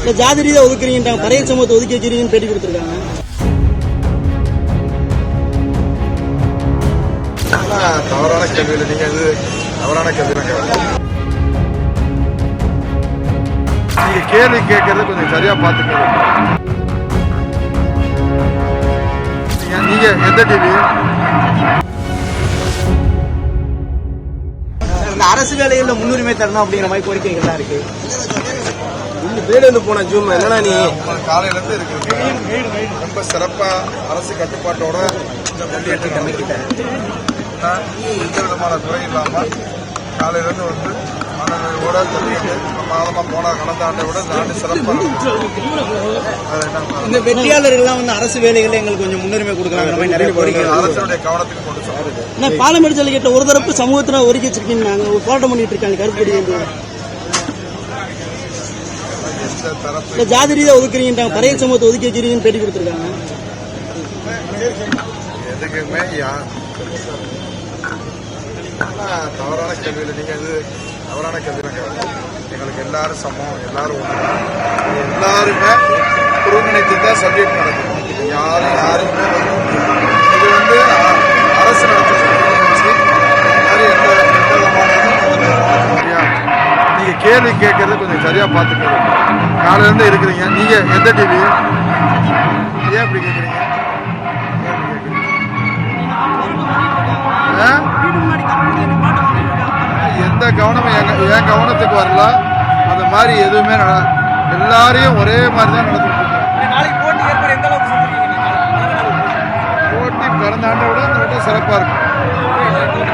இல்ல ஜாதி ரீதியா ஒதுக்குறீங்கன்றாங்க பறைய சமூகத்தை ஒதுக்கி வைக்கிறீங்கன்னு பேட்டி கொடுத்துருக்காங்க. தவறான கேள்வியில் நீங்க இது தவறான கேள்வி நீங்க கேள்வி கேட்கறது கொஞ்சம் சரியா பார்த்துக்கணும் நீங்க- எந்த டிவி இந்த அரசு வேலைகள்ல முன்னுரிமை தரணும் அப்படிங்கிற மாதிரி கோரிக்கைகள்லாம் இருக்கு. வீடு போன ஜூம் என்னடா நீ? காலையில இருந்து இருக்கு. ரொம்ப சிறப்பா அரசு கட்டுப்பாட்டோட இந்த. ஆனா, எந்த விதமான குறை இல்லாம காலையில இருந்து வந்து மனநிலையோட தெரிவிட்டு மாதமா போன கடந்த ஆண்டை விட இந்த ஆண்டு சிறப்பா நடந்துச்சு. அது என்ன இந்த வெற்றியாளர்கள்லாம் வந்து அரசு வேலைகள்ல எங்களுக்கு கொஞ்சம் முன்னுரிமை கொடுக்குறாங்க. நிறைய இருக்கு. அரசுடைய கவனத்துக்கு கொண்டு ஆனா பாலமேடு ஜல்லிக்கட்டு ஒரு தரப்பு சமூகத்துல ஒதுக்கி வச்சிருக்கீங்க நாங்க ஒரு போராட்டம் பண்ணிட்டு இருக்காங்க. கருப்படி தரப்பு. இல்ல ஜாதி ரீதியா ஒதுக்குறீங்கன்றாங்க பறைய சமூகத்தை ஒதுக்கி வைக்கிறீங்கன்னு பேட்டி கொடுத்துருக்காங்க. எதுக்குமே தவறான கேள்வியில் நீங்க இது தவறான கேள்வி எங்களுக்கு எல்லாரும் சமம் எல்லாரும் ஒண்ணுதான். எல்லாருமே ஒருங்கிணைத்து தான் சப்ஜெக்ட் நடக்கும் யாரும் யாருமே நீங்க கேள்வி கேட்கறது கொஞ்சம் சரியா பார்த்துக்கணும் காலையில இருந்து இருக்கிறீங்க. நீங்க எந்த டிவி ஏன் அப்படி கேட்குறீங்க? எந்த கவனமும் என் என் கவனத்துக்கு வரல. அந்த மாதிரி எதுவுமே நட- எல்லாரையும் ஒரே மாதிரி தான் நடந்துட்டு போட்டி கடந்த ஆண்டை விட இந்த விட சிறப்பாக இருக்கும்.